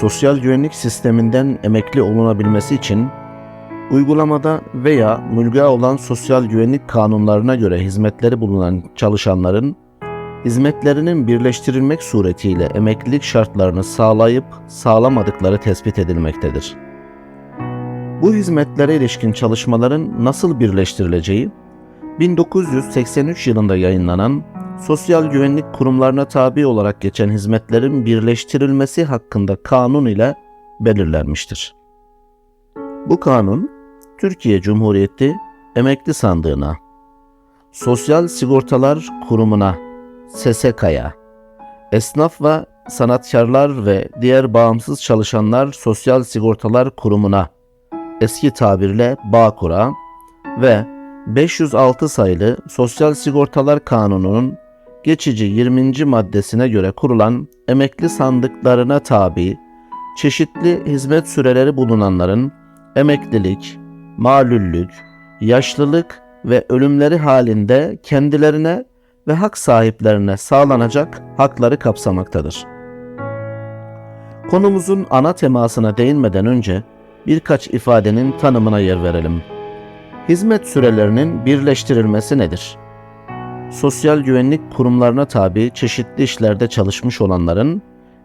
Sosyal güvenlik sisteminden emekli olunabilmesi için uygulamada veya mülga olan sosyal güvenlik kanunlarına göre hizmetleri bulunan çalışanların hizmetlerinin birleştirilmek suretiyle emeklilik şartlarını sağlayıp sağlamadıkları tespit edilmektedir. Bu hizmetlere ilişkin çalışmaların nasıl birleştirileceği 1983 yılında yayınlanan sosyal güvenlik kurumlarına tabi olarak geçen hizmetlerin birleştirilmesi hakkında kanun ile belirlenmiştir. Bu kanun Türkiye Cumhuriyeti Emekli Sandığına, Sosyal Sigortalar Kurumu'na, SSK'ya, Esnaf ve Sanatkarlar ve diğer bağımsız çalışanlar Sosyal Sigortalar Kurumu'na, eski tabirle Bağkur'a ve 506 sayılı Sosyal Sigortalar Kanunu'nun geçici 20. maddesine göre kurulan emekli sandıklarına tabi çeşitli hizmet süreleri bulunanların emeklilik, malüllük, yaşlılık ve ölümleri halinde kendilerine ve hak sahiplerine sağlanacak hakları kapsamaktadır. Konumuzun ana temasına değinmeden önce birkaç ifadenin tanımına yer verelim. Hizmet sürelerinin birleştirilmesi nedir? Sosyal güvenlik kurumlarına tabi çeşitli işlerde çalışmış olanların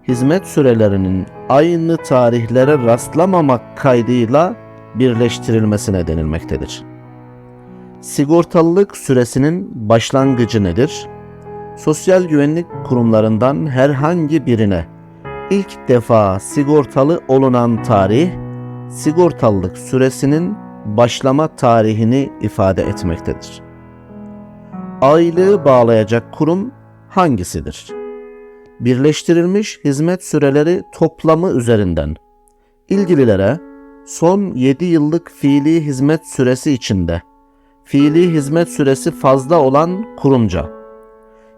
hizmet sürelerinin aynı tarihlere rastlamamak kaydıyla birleştirilmesine denilmektedir. Sigortalılık süresinin başlangıcı nedir? Sosyal güvenlik kurumlarından herhangi birine ilk defa sigortalı olunan tarih, sigortalılık süresinin başlama tarihini ifade etmektedir. Aylığı bağlayacak kurum hangisidir? Birleştirilmiş hizmet süreleri toplamı üzerinden ilgililere son 7 yıllık fiili hizmet süresi içinde fiili hizmet süresi fazla olan kurumca,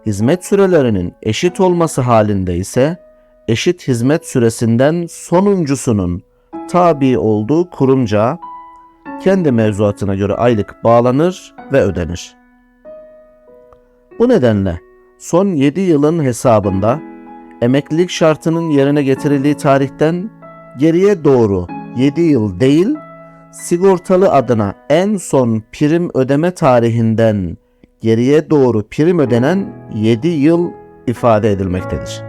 hizmet sürelerinin eşit olması halinde ise eşit hizmet süresinden sonuncusunun tabi olduğu kurumca kendi mevzuatına göre aylık bağlanır ve ödenir. Bu nedenle son 7 yılın hesabında emeklilik şartının yerine getirildiği tarihten geriye doğru 7 yıl değil, sigortalı adına en son prim ödeme tarihinden geriye doğru prim ödenen 7 yıl ifade edilmektedir.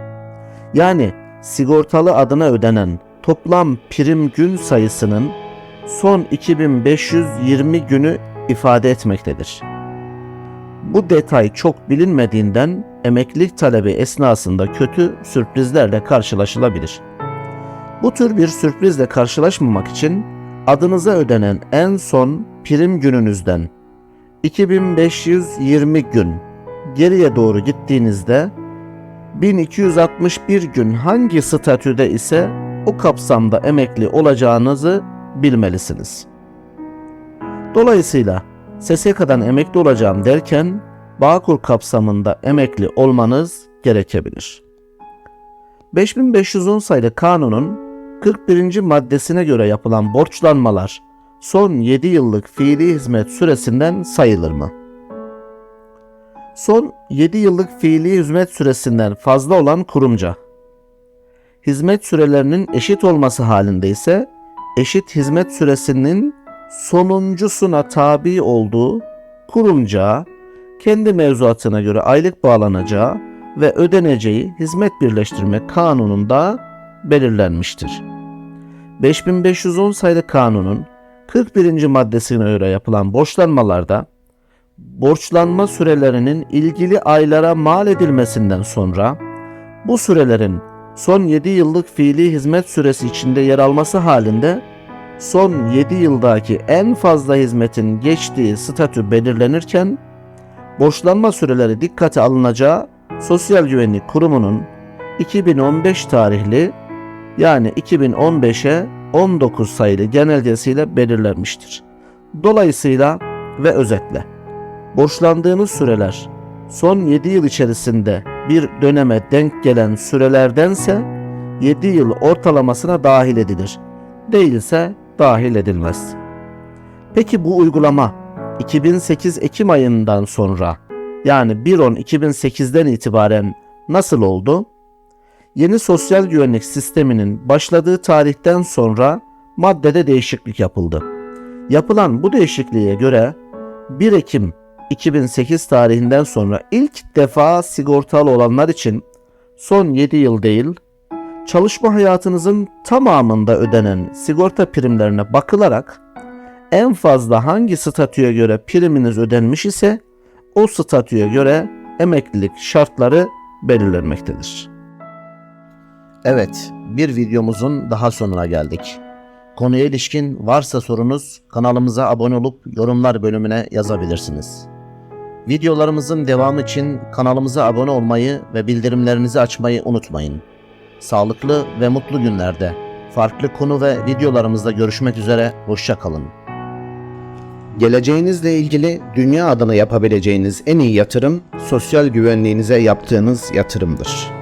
Yani sigortalı adına ödenen toplam prim gün sayısının son 2520 günü ifade etmektedir. Bu detay çok bilinmediğinden emeklilik talebi esnasında kötü sürprizlerle karşılaşılabilir. Bu tür bir sürprizle karşılaşmamak için adınıza ödenen en son prim gününüzden 2520 gün geriye doğru gittiğinizde 1261 gün hangi statüde ise o kapsamda emekli olacağınızı bilmelisiniz. Dolayısıyla SSK'dan emekli olacağım derken Bağkur kapsamında emekli olmanız gerekebilir. 5510 sayılı kanunun 41. maddesine göre yapılan borçlanmalar son 7 yıllık fiili hizmet süresinden sayılır mı? Son 7 yıllık fiili hizmet süresinden fazla olan kurumca, hizmet sürelerinin eşit olması halinde ise eşit hizmet süresinin sonuncusuna tabi olduğu kurumca kendi mevzuatına göre aylık bağlanacağı ve ödeneceği hizmet birleştirme kanununda belirlenmiştir. 5510 sayılı kanunun 41. maddesine göre yapılan borçlanmalarda borçlanma sürelerinin ilgili aylara mal edilmesinden sonra bu sürelerin son 7 yıllık fiili hizmet süresi içinde yer alması halinde son 7 yıldaki en fazla hizmetin geçtiği statü belirlenirken borçlanma süreleri dikkate alınacağı Sosyal Güvenlik Kurumu'nun 2015 tarihli yani 2015'e 19 sayılı genelgesiyle belirlenmiştir. Dolayısıyla ve özetle borçlandığınız süreler son 7 yıl içerisinde bir döneme denk gelen sürelerdense 7 yıl ortalamasına dahil edilir. Değilse dahil edilmez. Peki bu uygulama 2008 Ekim ayından sonra yani 1.10.2008'den itibaren nasıl oldu? Yeni sosyal güvenlik sisteminin başladığı tarihten sonra maddede değişiklik yapıldı. Yapılan bu değişikliğe göre 1 Ekim 2008 tarihinden sonra ilk defa sigortalı olanlar için son 7 yıl değil, çalışma hayatınızın tamamında ödenen sigorta primlerine bakılarak en fazla hangi statüye göre priminiz ödenmiş ise o statüye göre emeklilik şartları belirlenmektedir. Evet, bir videomuzun daha sonuna geldik. Konuya ilişkin varsa sorunuz kanalımıza abone olup yorumlar bölümüne yazabilirsiniz. Videolarımızın devamı için kanalımıza abone olmayı ve bildirimlerinizi açmayı unutmayın. Sağlıklı ve mutlu günlerde farklı konu ve videolarımızda görüşmek üzere, hoşça kalın. Geleceğinizle ilgili dünya adına yapabileceğiniz en iyi yatırım sosyal güvenliğinize yaptığınız yatırımdır.